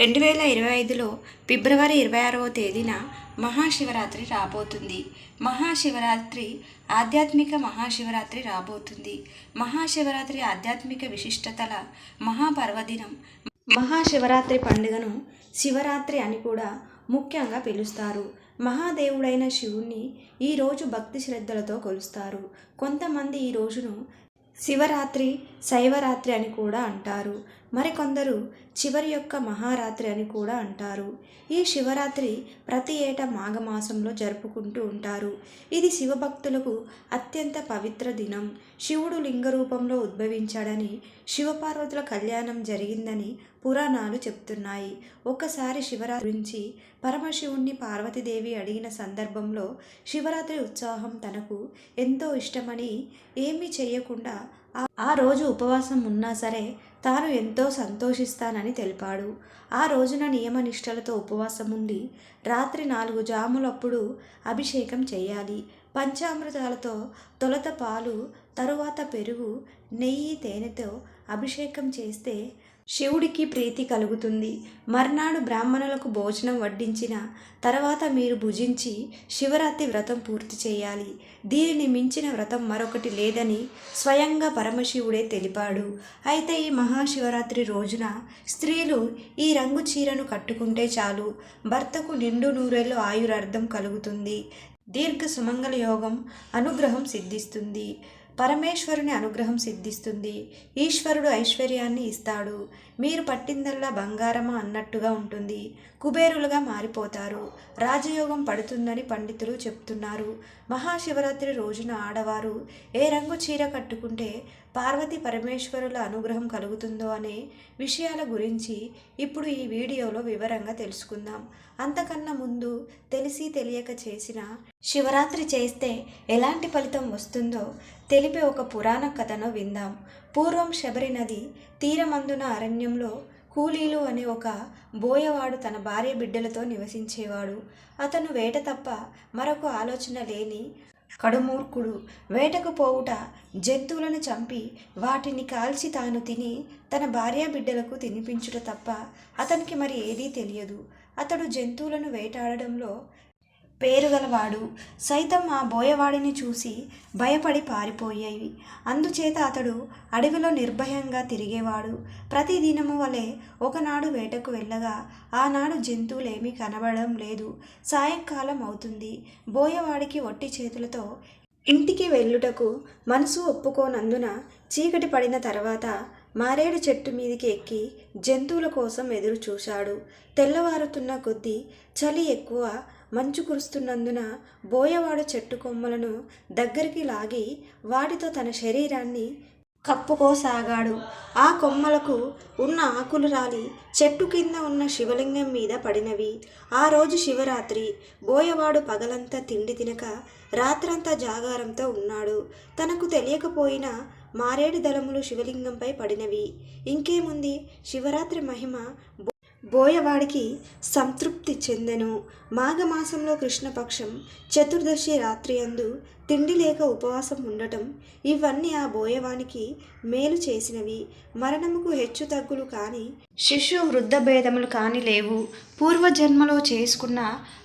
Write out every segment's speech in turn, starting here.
రెండు వేల ఇరవై ఐదులో ఫిబ్రవరి ఇరవై ఆరవ తేదీన మహాశివరాత్రి రాబోతుంది. మహాశివరాత్రి ఆధ్యాత్మిక మహాశివరాత్రి రాబోతుంది. మహాశివరాత్రి ఆధ్యాత్మిక విశిష్టతల మహాపర్వదినం. మహాశివరాత్రి పండుగను శివరాత్రి అని కూడా ముఖ్యంగా పిలుస్తారు. మహాదేవుడైన శివుణ్ణి ఈరోజు భక్తి శ్రద్ధలతో కొలుస్తారు. కొంతమంది ఈ రోజును శివరాత్రి శైవరాత్రి అని కూడా అంటారు. మరికొందరు చివరి యొక్క మహారాత్రి అని కూడా అంటారు. ఈ శివరాత్రి ప్రతి ఏటా మాఘమాసంలో జరుపుకుంటూ ఉంటారు. ఇది శివభక్తులకు అత్యంత పవిత్ర దినం. శివుడు లింగ రూపంలో ఉద్భవించాడని శివపార్వతుల కళ్యాణం జరిగిందని పురాణాలు చెప్తున్నాయి. ఒకసారి శివరాత్రి గురించి పరమశివుణ్ణి పార్వతీదేవి అడిగిన సందర్భంలో శివరాత్రి ఉత్సాహం తనకు ఎంతో ఇష్టమని ఏమీ చేయకుండా ఆ- రోజు ఉపవాసం ఉన్నా సరే తాను ఎంతో సంతోషిస్తానని తెలిపాడు. ఆ రోజున నియమనిష్టలతో ఉపవాసం ఉండి రాత్రి నాలుగు జాములప్పుడు అభిషేకం చేయాలి. పంచామృతాలతో తొలత పాలు తరువాత పెరుగు నెయ్యి తేనెతో అభిషేకం చేస్తే శివుడికి ప్రీతి కలుగుతుంది. మర్నాడు బ్రాహ్మణులకు భోజనం వడ్డించిన తర్వాత మీరు భుజించి శివరాత్రి వ్రతం పూర్తి చేయాలి. దీనిని మించిన వ్రతం మరొకటి లేదని స్వయంగా పరమశివుడే తెలిపాడు. అయితే ఈ మహాశివరాత్రి రోజున స్త్రీలు ఈ రంగు చీరను కట్టుకుంటే చాలు. భర్తకు నిండు నూరేళ్ళు ఆయురార్థం కలుగుతుంది. దీర్ఘ సుమంగళ యోగం అనుగ్రహం సిద్ధిస్తుంది. పరమేశ్వరుని అనుగ్రహం సిద్ధిస్తుంది. ఈశ్వరుడు ఐశ్వర్యాన్ని ఇస్తాడు. మీరు పట్టిందల్లా బంగారమా అన్నట్టుగా ఉంటుంది. కుబేరులుగా మారిపోతారు. రాజయోగం పడుతుందని పండితులు చెప్తున్నారు. మహాశివరాత్రి రోజున ఆడవారు ఏ రంగు చీర కట్టుకుంటే పార్వతి పరమేశ్వరుల అనుగ్రహం కలుగుతుందో అనే విషయాల గురించి ఇప్పుడు ఈ వీడియోలో వివరంగా తెలుసుకుందాం. అంతకన్నా ముందు తెలిసి తెలియక చేసిన శివరాత్రి చేస్తే ఎలాంటి ఫలితం వస్తుందో తెలిపే ఒక పురాణ కథను విందాం. పూర్వం శబరి నది తీరమందున అరణ్యంలో కూలీలు అనే ఒక బోయవాడు తన భార్య బిడ్డలతో నివసించేవాడు. అతను వేట తప్ప మరొక ఆలోచన లేని కడుమూర్ఖుడు వేటకు పోవుట జంతువులను చంపి వాటిని కాల్చి తాను తిని తన భార్య బిడ్డలకు తినిపించుట తప్ప అతనికి మరి ఏదీ తెలియదు. అతడు జంతువులను వేటాడడంలో పేరుగలవాడు. సైతం ఆ బోయవాడిని చూసి భయపడి పారిపోయేవి. అందుచేత అతడు అడవిలో నిర్భయంగా తిరిగేవాడు. ప్రతి దినము వలె ఒకనాడు వేటకు వెళ్ళగా ఆనాడు జంతువులేమీ కనబడడం లేదు. సాయంకాలం అవుతుంది. బోయవాడికి ఒట్టి చేతులతో ఇంటికి వెళ్ళుటకు మనసు ఒప్పుకోనందున చీకటి పడిన తర్వాత మారేడు చెట్టు మీదికి ఎక్కి జంతువుల కోసం ఎదురు చూశాడు. తెల్లవారుతున్న కొద్దీ చలి ఎక్కువ మంచు కురుస్తున్నందున బోయవాడు చెట్టు కొమ్మలను దగ్గరికి లాగి వాటితో తన శరీరాన్ని కప్పుకోసాగాడు. ఆ కొమ్మలకు ఉన్న ఆకులు రాలి చెట్టు కింద ఉన్న శివలింగం మీద పడినవి. ఆ రోజు శివరాత్రి బోయవాడు పగలంతా తిండి తినక రాత్రంతా జాగారంతో ఉన్నాడు. తనకు తెలియకపోయినా మారేడు దళములు శివలింగంపై పడినవి. ఇంకేముంది? శివరాత్రి మహిమ బోయవాడికి సంతృప్తి చెందెను. మాఘమాసంలో కృష్ణపక్షం చతుర్దశి రాత్రి అందు తిండి లేక ఉపవాసం ఉండటం ఇవన్నీ ఆ బోయవానికి మేలు చేసినవి. మరణముకు హెచ్చు తగ్గులు కానీ శిశు వృద్ధ భేదములు కాని లేవు. పూర్వజన్మలో చేసుకున్న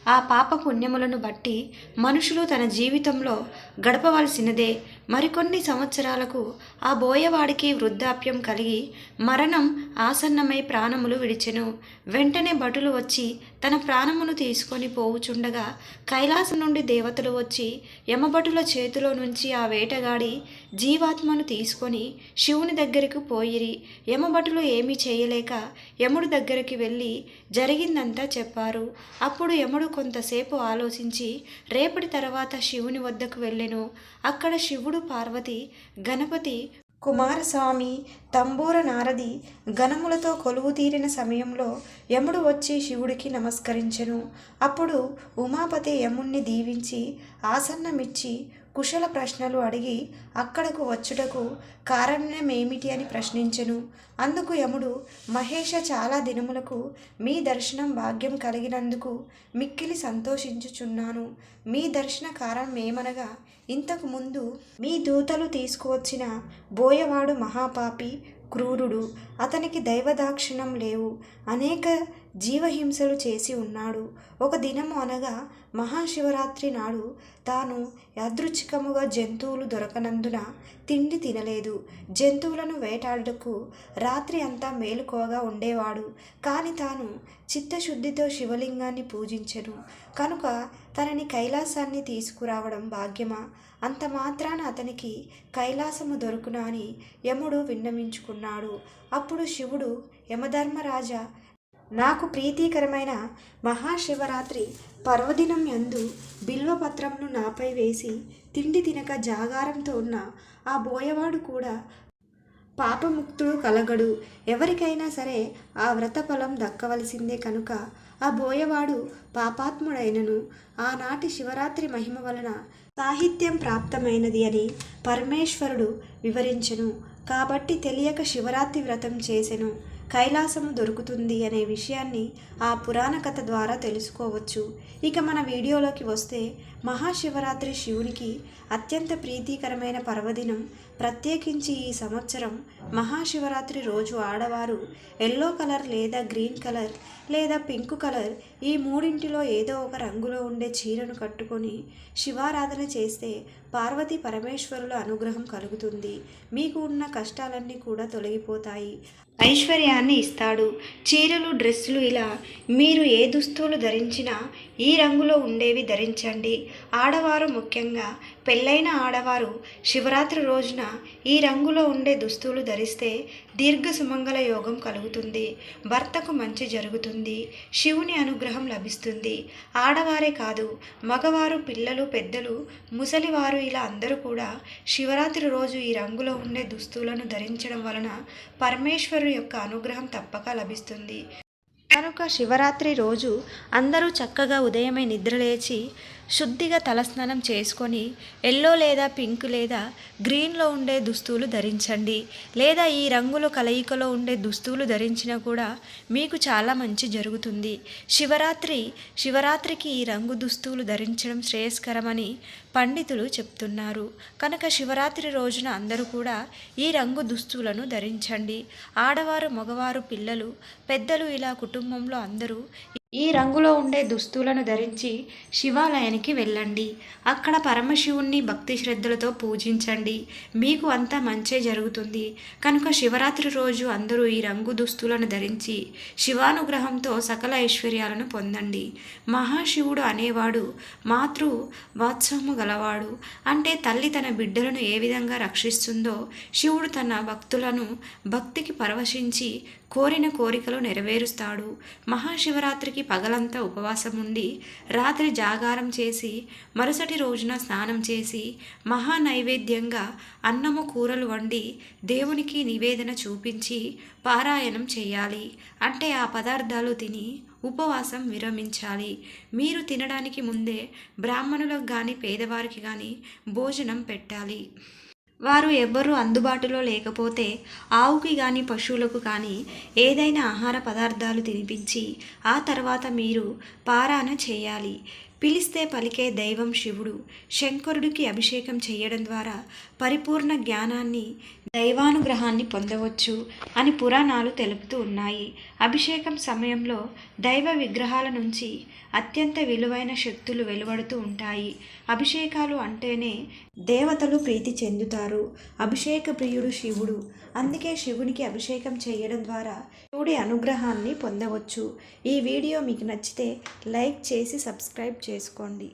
ఆ పాప పుణ్యములను బట్టి మనుషులు తన జీవితంలో గడపవలసినదే. మరికొన్ని సంవత్సరాలకు ఆ బోయవాడికి వృద్ధాప్యం కలిగి మరణం ఆసన్నమై ప్రాణములు విడిచెను. వెంటనే భటులు వచ్చి తన ప్రాణమును తీసుకొని పోవుచుండగా కైలాసం నుండి దేవతలు వచ్చి యమభటుల చేతిలో నుంచి ఆ వేటగాడి జీవాత్మను తీసుకొని శివుని దగ్గరకు పోయిరి. యమభటులు ఏమీ చేయలేక యముడు దగ్గరికి వెళ్ళి జరిగిందంతా చెప్పారు. అప్పుడు యముడు కొంతసేపు ఆలోచించి రేపటి తర్వాత శివుని వద్దకు వెళ్ళెను. అక్కడ శివుడు పార్వతి గణపతి కుమారస్వామి తంబూర నారది గణములతో కొలువు తీరిన సమయంలో యముడు వచ్చి శివుడికి నమస్కరించెను. అప్పుడు ఉమాపతి యముణ్ణి దీవించి ఆసన్నమిచ్చి కుశల ప్రశ్నలు అడిగి అక్కడకు వచ్చుటకు కారణమేమిటి అని ప్రశ్నించెను. అందుకు యముడు మహేష చాలా దినములకు మీ దర్శనం భాగ్యం కలిగినందుకు మిక్కిలి సంతోషించుచున్నాను. మీ దర్శన కారణం ఏమనగా ఇంతకు ముందు మీ దూతలు తీసుకువచ్చిన బోయవాడు మహాపాపి క్రూరుడు అతనికి దైవదాక్షిణం లేవు. అనేక జీవహింసలు చేసి ఉన్నాడు. ఒక దినము అనగా మహాశివరాత్రి నాడు తాను యాదృచ్ఛికముగా జంతువులు దొరకనందున తిండి తినలేదు. జంతువులను వేటాడుటకు రాత్రి అంతా మేలుకోగా ఉండేవాడు. కానీ తాను చిత్తశుద్ధితో శివలింగాన్ని పూజించను. కనుక తనని కైలాసాన్ని తీసుకురావడం భాగ్యమా? అంత మాత్రాన అతనికి కైలాసము దొరుకునా అని యముడు విన్నవించుకున్నాడు. అప్పుడు శివుడు యమధర్మరాజా నాకు ప్రీతికరమైన మహాశివరాత్రి పర్వదినం యందు బిల్వపత్రంను నాపై వేసి తిండి తినక జాగారంతో ఉన్న ఆ బోయవాడు కూడా పాపముక్తుడు కలగడు. ఎవరికైనా సరే ఆ వ్రతఫలం దక్కవలసిందే కనుక ఆ బోయవాడు పాపాత్ముడైనను. ఆనాటి శివరాత్రి మహిమ వలన సాహిత్యం ప్రాప్తమైనది అని పరమేశ్వరుడు వివరించెను. కాబట్టి తెలియక శివరాత్రి వ్రతం చేసెను. కైలాసము దొరుకుతుంది అనే విషయాన్ని ఆ పురాణ కథ ద్వారా తెలుసుకోవచ్చు. ఇక మన వీడియోలోకి వస్తే మహాశివరాత్రి శివునికి అత్యంత ప్రీతికరమైన పర్వదినం ప్రత్యేకించి ఈ సంవత్సరం మహాశివరాత్రి రోజు ఆడవారు ఎల్లో కలర్ లేదా గ్రీన్ కలర్ లేదా పింక్ కలర్ ఈ మూడింటిలో ఏదో ఒక రంగులో ఉండే చీరను కట్టుకొని శివారాధన చేస్తే పార్వతీ పరమేశ్వరుల అనుగ్రహం కలుగుతుంది. మీకు ఉన్న కష్టాలన్నీ కూడా తొలగిపోతాయి. ఐశ్వర్యాన్ని ఇస్తాడు. చీరలు డ్రెస్సులు ఇలా మీరు ఏ దుస్తులు ధరించినా ఈ రంగులో ఉండేవి ధరించండి. ఆడవారు ముఖ్యంగా పెళ్ళైన ఆడవారు శివరాత్రి రోజున ఈ రంగులో ఉండే దుస్తులు ధరిస్తే దీర్ఘ సుమంగళ యోగం కలుగుతుంది. భర్తకు మంచి జరుగుతుంది. శివుని అనుగ్రహం లభిస్తుంది. ఆడవారే కాదు మగవారు పిల్లలు పెద్దలు ముసలివారు ఇలా అందరూ కూడా శివరాత్రి రోజు ఈ రంగులో ఉండే దుస్తులను ధరించడం వలన పరమేశ్వరు యొక్క అనుగ్రహం తప్పక లభిస్తుంది. కనుక శివరాత్రి రోజు అందరూ చక్కగా ఉదయమే నిద్రలేచి శుద్ధిగా తలస్నానం చేసుకొని ఎల్లో లేదా పింక్ లేదా గ్రీన్లో ఉండే దుస్తులు ధరించండి. లేదా ఈ రంగుల కలయికలో ఉండే దుస్తులు ధరించినా కూడా మీకు చాలా మంచి జరుగుతుంది. శివరాత్రి శివరాత్రికి ఈ రంగు దుస్తులు ధరించడం శ్రేయస్కరమని పండితులు చెప్తున్నారు. కనుక శివరాత్రి రోజున అందరూ కూడా ఈ రంగు దుస్తులను ధరించండి. ఆడవారు మగవారు పిల్లలు పెద్దలు ఇలా కుటుంబంలో అందరూ ఈ రంగులో ఉండే దుస్తులను ధరించి శివాలయానికి వెళ్ళండి. అక్కడ పరమశివుణ్ణి భక్తి శ్రద్ధలతో పూజించండి. మీకు అంతా మంచే జరుగుతుంది. కనుక శివరాత్రి రోజు అందరూ ఈ రంగు దుస్తులను ధరించి శివానుగ్రహంతో సకల ఐశ్వర్యాలను పొందండి. మహాశివుడు అనేవాడు మాతృ వాత్సవము గలవాడు. అంటే తల్లి తన బిడ్డలను ఏ విధంగా రక్షిస్తుందో శివుడు తన భక్తులను భక్తికి పరవశించి కోరిన కోరికలు నెరవేరుస్తాడు. మహాశివరాత్రికి పగలంతా ఉపవాసం ఉండి రాత్రి జాగారం చేసి మరుసటి రోజున స్నానం చేసి మహా నైవేద్యంగా అన్నము కూరలు వండి దేవునికి నివేదన చూపించి పారాయణం చేయాలి. అంటే ఆ పదార్థాలు తిని ఉపవాసం విరమించాలి. మీరు తినడానికి ముందే బ్రాహ్మణులకు కానీ పేదవారికి కానీ భోజనం పెట్టాలి. వారు ఎవ్వరూ అందుబాటులో లేకపోతే ఆవుకి కానీ పశువులకు కానీ ఏదైనా ఆహార పదార్థాలు తినిపించి ఆ తర్వాత మీరు పారాన చేయాలి. పిలిస్తే పలికే దైవం శివుడు. శంకరుడికి అభిషేకం చేయడం ద్వారా పరిపూర్ణ జ్ఞానాన్ని దైవానుగ్రహాన్ని పొందవచ్చు అని పురాణాలు తెలుపుతూ ఉన్నాయి. అభిషేకం సమయంలో దైవ విగ్రహాల నుంచి అత్యంత విలువైన శక్తులు వెలువడుతూ ఉంటాయి. అభిషేకాలు అంటేనే దేవతలు ప్రీతి చెందుతారు. అభిషేక ప్రియుడు శివుడు. అందుకే శివునికి అభిషేకం చేయడం ద్వారా శివుడి అనుగ్రహాన్ని పొందవచ్చు. ఈ వీడియో మీకు నచ్చితే లైక్ చేసి సబ్స్క్రైబ్ చేసుకోండి.